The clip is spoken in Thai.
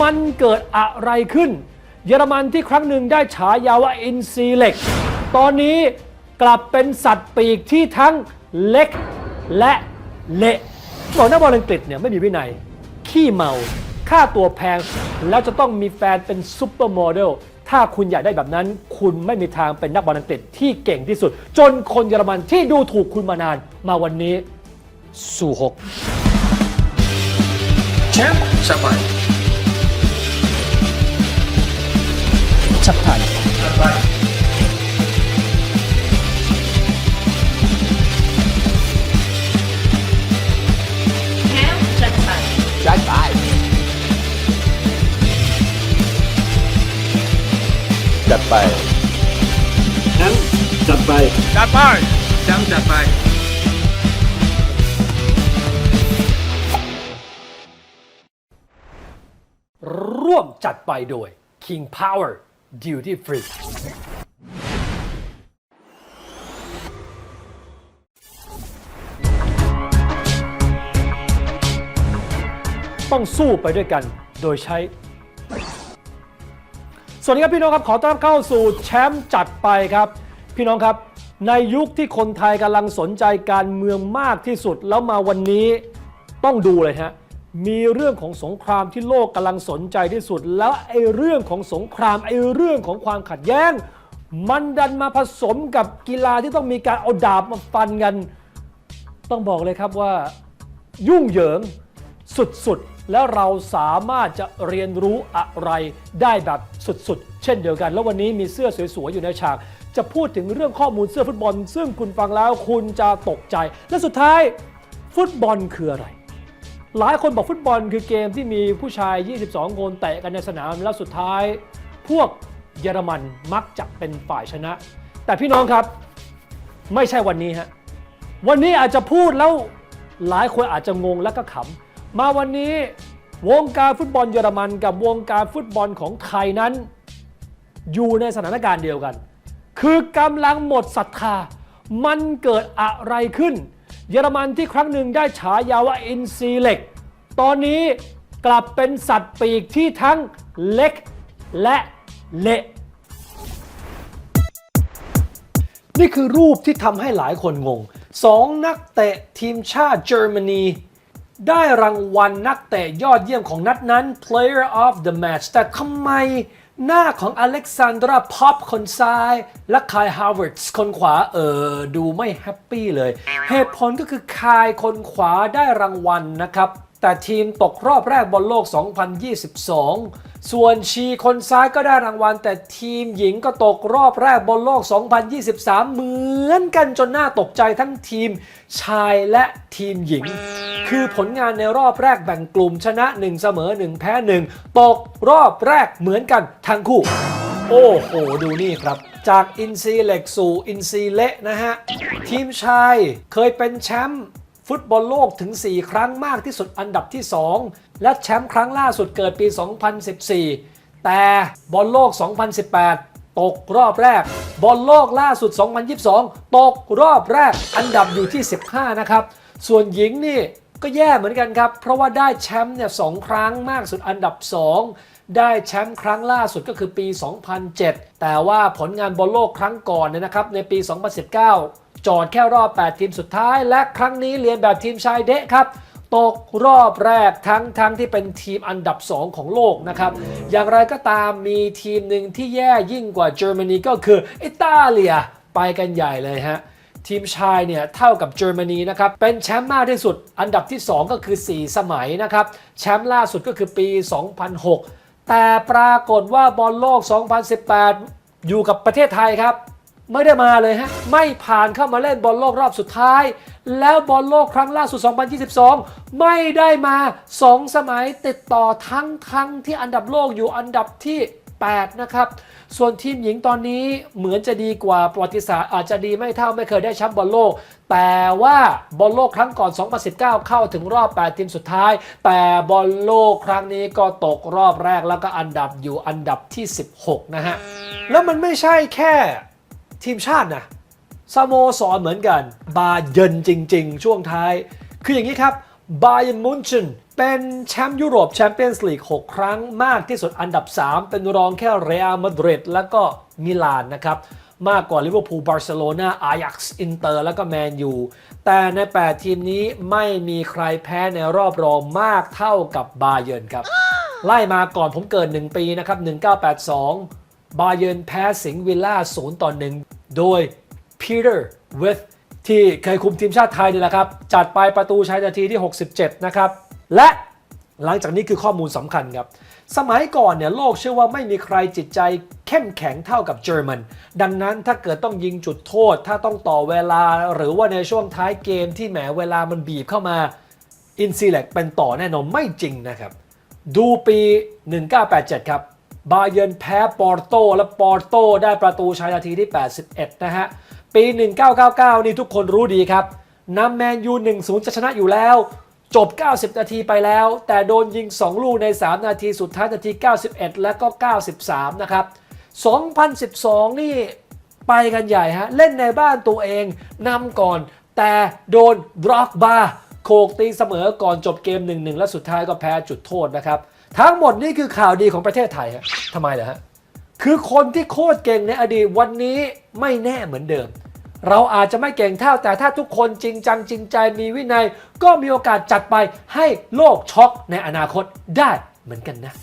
มันเกิดอะไรขึ้น เยอรมันที่ครั้งหนึ่งได้ฉายาว่าอินซีเล็ก ตอนนี้กลับเป็นสัตว์ปีกที่ทั้งเล็กและเละบอกนักบอลอังกฤษเนี่ยไม่มีวินัย ขี้เมา ค่าตัวแพง แล้วจะต้องมีแฟนเป็นซุปเปอร์โมเดล ถ้าคุณอยากได้แบบนั้น คุณไม่มีทางเป็นนักบอลอังกฤษที่เก่งที่สุด จนคนเยอรมันที่ดูถูกคุณมานานมาวันนี้สู่หกแชมป์สบาย ชับไทยสบายแชมป์จัดไปจัดไปจัดไปแชมป์จัดไป จัดไปแชมป์จัดไปร่วมจัดไปโดย King Power Duty Free ต้องสู้ไปด้วยกันโดยใช้ สวัสดีครับพี่น้องครับขอต้อนรับเข้าสู่แชมป์จัดไปครับ พี่น้องครับ ในยุคที่คนไทยกำลังสนใจการเมืองมากที่สุดแล้วมาวันนี้ต้องดูเลยฮะ มีเรื่องของสงครามที่โลกกำลังสนใจที่สุด แล้วไอ้เรื่องของสงครามไอ้เรื่องของความขัดแย้ง มันดันมาผสมกับกีฬาที่ต้องมีการเอาดาบมาฟันกัน ต้องบอกเลยครับว่ายุ่งเหยิงสุดๆ แล้วเราสามารถจะเรียนรู้อะไรได้แบบสุดๆ เช่นเดียวกัน แล้ววันนี้มีเสื้อสวยๆ อยู่ในฉาก จะพูดถึงเรื่องข้อมูลเสื้อฟุตบอล ซึ่งคุณฟังแล้วคุณจะตกใจ และสุดท้ายฟุตบอลคืออะไร หลายคนบอกฟุตบอลคือเกมที่มีผู้ชาย 22 คนเตะกันในสนามแล้วสุดท้าย พวกเยอรมันมักจะเป็นฝ่ายชนะ แต่พี่น้องครับไม่ใช่วันนี้ฮะวันนี้อาจจะพูดแล้วหลายคนอาจจะงงและก็ขำมาวันนี้วงการฟุตบอลเยอรมันกับวงการฟุตบอลของไทยนั้น อยู่ในสถานการณ์เดียวกัน คือกำลังหมดศรัทธา มันเกิดอะไรขึ้น เยอรมันที่ครั้งหนึ่งได้ฉายาว่าอินซีเล็ก ตอนนี้กลับเป็นสัตว์ปีกที่ทั้งเล็กและเละนี่คือรูปที่ทำให้หลายคนงงสองนักเตะทีมชาติเยอรมนี ได้รางวัลนักเตะยอดเยี่ยมของนัดนั้น Player of the Match แต่ทำไม หน้าของอเล็กซานดราพอปคนซ้าย และคายฮาวเวิร์ดส์คนขวาเออดูไม่แฮปปี้เลย เหตุผลก็คือคายคนขวาได้รางวัลนะครับ แต่ทีมตกรอบแรกบอลโลก 2022 ส่วนชีคนซ้ายก็ได้รางวัล แต่ทีมหญิงก็ตกรอบแรกบอลโลก 2023 เหมือนกันจนน่าตกใจทั้งทีมชายและทีมหญิง คือผลงานในรอบแรกแบ่งกลุ่มชนะ 1 เสมอ 1 แพ้ 1 ตกรอบแรกเหมือนกันทั้งคู่ โอ้โห ดูนี่ครับจากอินซีเหล็กสู่อินซีเละนะฮะ ทีมชายเคยเป็นแชมป์ ฟุตบอลโลกถึง 4 ครั้งมากที่สุดอันดับที่ 2 และแชมป์ครั้งล่าสุดเกิดปี 2014 แต่บอลโลก 2018 ตกรอบแรก บอลโลกล่าสุด 2022 ตกรอบแรก อันดับอยู่ที่ 15 นะครับ ส่วนหญิงนี่ก็แย่เหมือนกันครับ เพราะว่าได้แชมป์เนี่ยสองครั้งมากสุดอันดับ 2 ได้แชมป์ครั้งล่าสุดก็คือปี 2007 แต่ว่าผลงานบอลโลกครั้งก่อนเนี่ยนะครับในปี 2019 จอดแค่รอบ 8 ทีมสุดท้าย และครั้งนี้เรียนแบบทีมชายเดะครับ ตกรอบแรกทั้งทั้งที่เป็นทีมอันดับ 2 ของโลกนะครับ อย่างไรก็ตามมีทีมหนึ่งที่แย่ยิ่งกว่าเยอรมนีก็คืออิตาเลียไปกันใหญ่เลยฮะทีมชายเนี่ยเท่ากับเยอรมนีนะครับ เป็นแชมป์มากที่สุด อันดับที่ 2 ก็คือ 4 สมัยนะครับ แชมป์ล่าสุดก็คือปี 2006 แต่ปรากฏว่าบอลโลก 2018 อยู่กับประเทศไทยครับ ไม่ได้มาเลยฮะ ไม่ผ่านเข้ามาเล่นบอลโลกรอบสุดท้าย แล้วบอลโลกครั้งล่าสุด 2022 ไม่ได้มา 2 สมัยติดต่อทั้งทั้งที่อันดับโลกอยู่อันดับที่ 8 นะครับ ส่วนทีมหญิงตอนนี้เหมือนจะดีกว่าประวัติศาสตร์อาจจะดีไม่เท่าไม่เคยได้แชมป์บอลโลก แต่ว่าบอลโลกครั้งก่อน 2019 เข้าถึงรอบ 8 ทีมสุดท้าย แต่บอลโลกครั้งนี้ก็ตกรอบแรกแล้วก็อันดับอยู่อันดับที่ 16 นะฮะ แล้วมันไม่ใช่แค่ ทีมชาตินะสโมสรเหมือนกัน บาเยินจริง ๆ ช่วงท้าย คืออย่างนี้ครับบ a ย e r n มุนชนเป็นแชมป์ยุโรปแชมเปี้ยนส์ลีก 6 ครั้งมากที่สุดอันดับ 3 เป็นรองแค่เรอัลมาดริดแล้วก็มิลานนะครับ มากกว่าลิเวอร์พูลบาร์เซโลนาอายักซ์อินเตอร์แล้วก็แมนยูแต่ใน 8 ทีมนี้ไม่มีใครแพ้ในรอบรองมากเท่ากับบาเยินครับ ไล่มาก่อนผมเกิด 1 ปีนะครับ 1982 บาเยินแพ้สิงห์วิลล่า 0 ต่อ 1 โดย Peter with ที่เคยคุมทีมชาติไทยนี่แหละครับ จัดไปประตูชัยนาทีที่ 67 นะครับ และหลังจากนี้คือข้อมูลสำคัญครับ สมัยก่อนเนี่ยโลกเชื่อว่าไม่มีใครจิตใจเข้มแข็งเท่ากับเยอรมัน ดังนั้นถ้าเกิดต้องยิงจุดโทษ ถ้าต้องต่อเวลาหรือว่าในช่วงท้ายเกมที่แหมเวลามันบีบเข้ามาอินซีแลกเป็นต่อแน่นอนไม่จริงนะครับ ดูปี 1987 ครับ บาเยิร์นแพ้ปอร์โต และปอร์โตได้ประตูชัยนาทีที่ 81 นะฮะ ปี 1999 นี่ทุกคนรู้ดีครับนำแมนยู 1-0 จะชนะอยู่แล้ว จบ 90 นาทีไปแล้ว แต่โดนยิง 2 ลูกใน 3 นาทีสุดท้ายนาที 91 และก็ 93 นะครับ 2012 นี่ไปกันใหญ่ฮะ เล่นในบ้านตัวเองนำก่อน แต่โดนบล็อกบาโขกตีเสมอก่อนจบเกม 1-1 และสุดท้ายก็แพ้จุดโทษนะครับ ทั้งหมดนี่คือข่าวดีของประเทศไทยฮะทำไมเหรอฮะ คือคนที่โคตรเก่งในอดีตวันนี้ไม่แน่เหมือนเดิม เราอาจจะไม่เก่งเท่าแต่ถ้าทุกคนจริงจังจริงใจมีวินัย ก็มีโอกาสจัดไปให้โลกช็อกในอนาคตได้เหมือนกันนะ